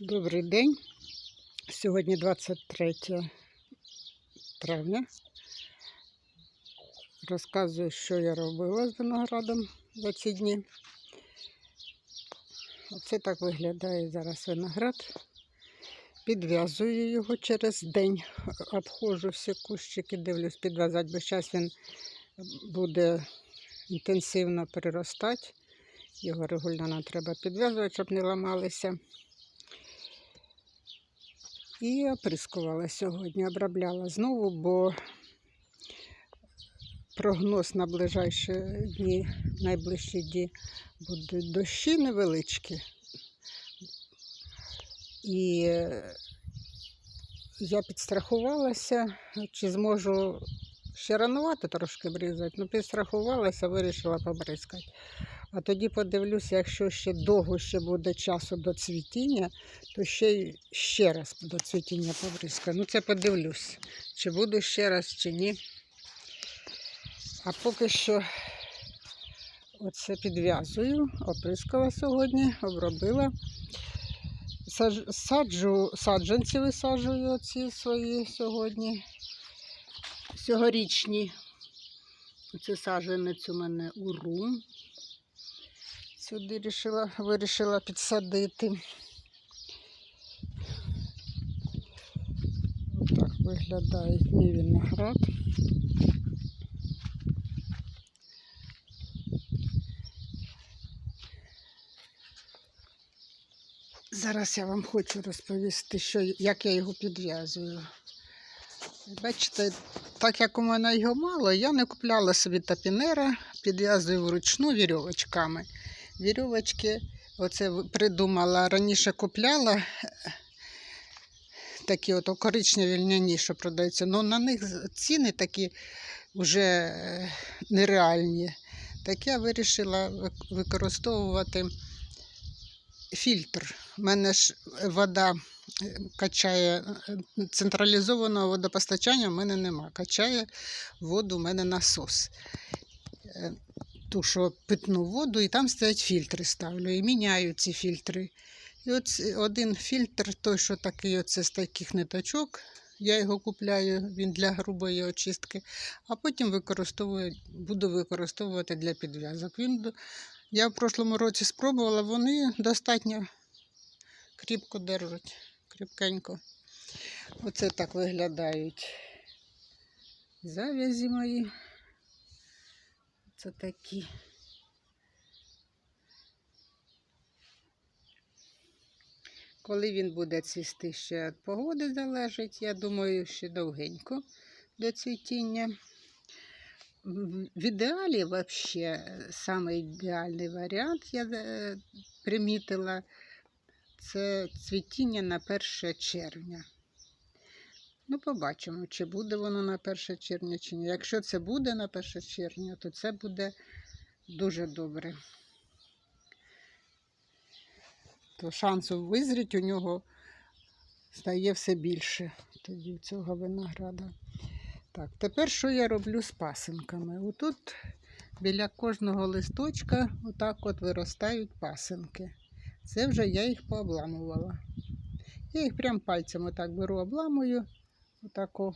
Добрий день. Сьогодні 23 травня. Розказую, що я робила з виноградом за ці дні. Оце так виглядає зараз виноград. Підв'язую його через день, обходжу всі кущики, дивлюсь, підв'язати, бо зараз він буде інтенсивно приростати. Його регулярно треба підв'язувати, щоб не ламалися. І оприскувала сьогодні, обробляла знову, бо прогноз на ближайші дні, найближчі дні будуть дощі невеличкі. І я підстрахувалася, чи зможу ще ранувати трошки бризати, ну підстрахувалася, вирішила побризкати. А тоді подивлюся, якщо ще довго ще буде часу до цвітіння, то ще, ще раз до цвітіння побризкаю. Ну це подивлюсь, чи буду ще раз, чи ні. А поки що оце підв'язую, оприскала сьогодні, обробила. Саджу, саджанці висаджую оці свої сьогодні, сьогорічні. Це саджанець у мене урум. Сюди рішила, вирішила підсадити. Отак виглядає мій виноград. Зараз я вам хочу розповісти, що, як я його підв'язую. Бачите, так як у мене його мало, я не купляла собі тапінера, підв'язую вручну вірьовочками. Вірьовочки, оце придумала, раніше купляла е, такі от коричневі льняні, що продаються, але на них ціни такі вже е, нереальні. Так я вирішила використовувати фільтр. У мене ж вода е, качає е, централізованого водопостачання в мене нема. Качає воду в мене насос. Ту, що питну воду, і там стоять фільтри ставлю. І міняю ці фільтри. І от один фільтр, той, що такий оце з таких ниточок, я його купляю, він для грубої очистки, а потім використовую, буду використовувати для підв'язок. Він я в прошлому році спробувала, вони достатньо кріпко держать, кріпкенько. Оце так виглядають зав'язі мої. Це такі. Коли він буде цвісти, ще від погоди залежить. Я думаю, ще довгенько до цвітіння. В ідеалі, взагалі, самий ідеальний варіант я е, примітила, це цвітіння на 1 червня. Ну, побачимо, чи буде воно на 1 червня, чи ні. Якщо це буде на 1 червня, то це буде дуже добре. То шансу визріти у нього стає все більше тоді цього винограда. Так, тепер що я роблю з пасинками? Отут біля кожного листочка отак от виростають пасинки. Це вже я їх пообламувала. Я їх прям пальцем отак беру, обламую. Отако.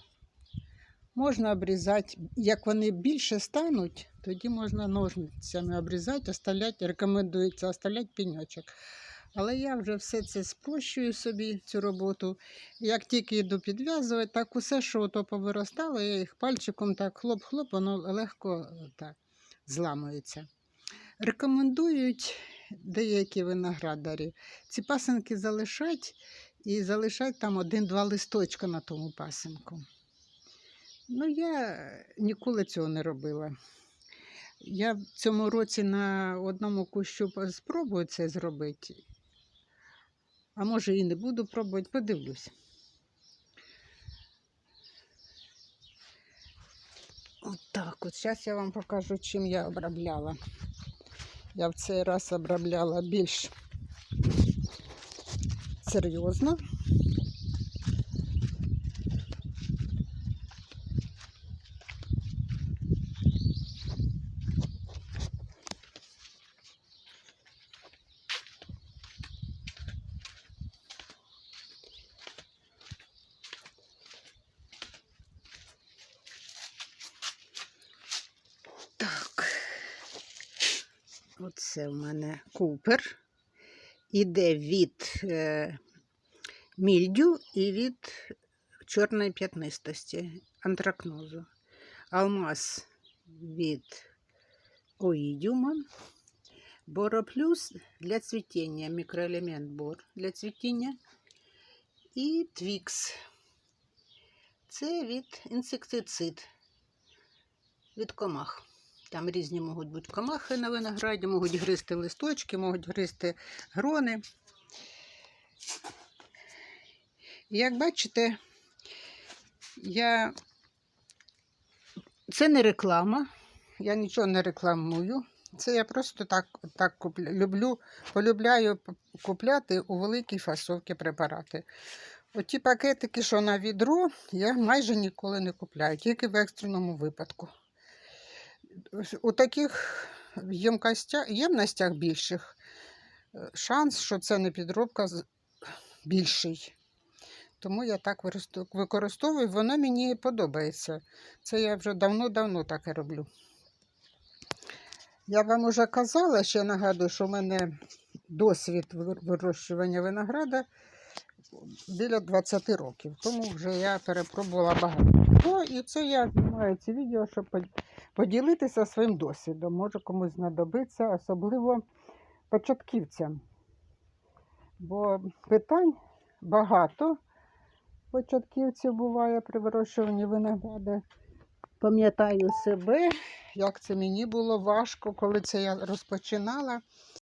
Можна обрізати, як вони більше стануть, тоді можна ножницями обрізати, оставляти, рекомендується оставляти пеньочок. Але я вже все це спрощую собі, цю роботу. Як тільки йду підв'язувати, так усе, що ото повиростало, я їх пальчиком так хлоп-хлоп, воно легко е, так зламується. Рекомендують деякі виноградарі ці пасинки залишать і залишать там один-два листочка на тому пасинку. Ну, я ніколи цього не робила. Я в цьому році на одному кущу спробую це зробити. А може і не буду пробувати, подивлюсь. От так от. Зараз я вам покажу, чим я обробляла. Я в цей раз обробляла більш Серйозно так, Оце в мене купер. Іде від е, мільдю і від чорної п'ятнистості, антракнозу. Алмаз від оїдіума. Бороплюс для цвітіння, мікроелемент бор для цвітіння. І твікс. Це від інсектицид, від комах. Там різні можуть бути комахи на винограді, можуть гризти листочки, можуть гризти грони. Як бачите, я... це не реклама, я нічого не рекламую. Це я просто так, так купля... люблю, полюбляю купляти у великій фасовці препарати. Оті пакетики, що на відро, я майже ніколи не купляю, тільки в екстреному випадку. У таких ємностях більших е, шанс, що це не підробка, більший. Тому я так використовую, воно мені подобається. Це я вже давно-давно таке роблю. Я вам уже казала, ще нагадую, що в мене досвід вирощування винограда біля 20 років. Тому вже я перепробувала багато. Всього. І це я знімаю ці відео, щоб поділитися своїм досвідом. Може комусь знадобиться, особливо початківцям. Бо питань багато початківців буває при вирощуванні винограда. Пам'ятаю себе, як це мені було важко, коли це я розпочинала.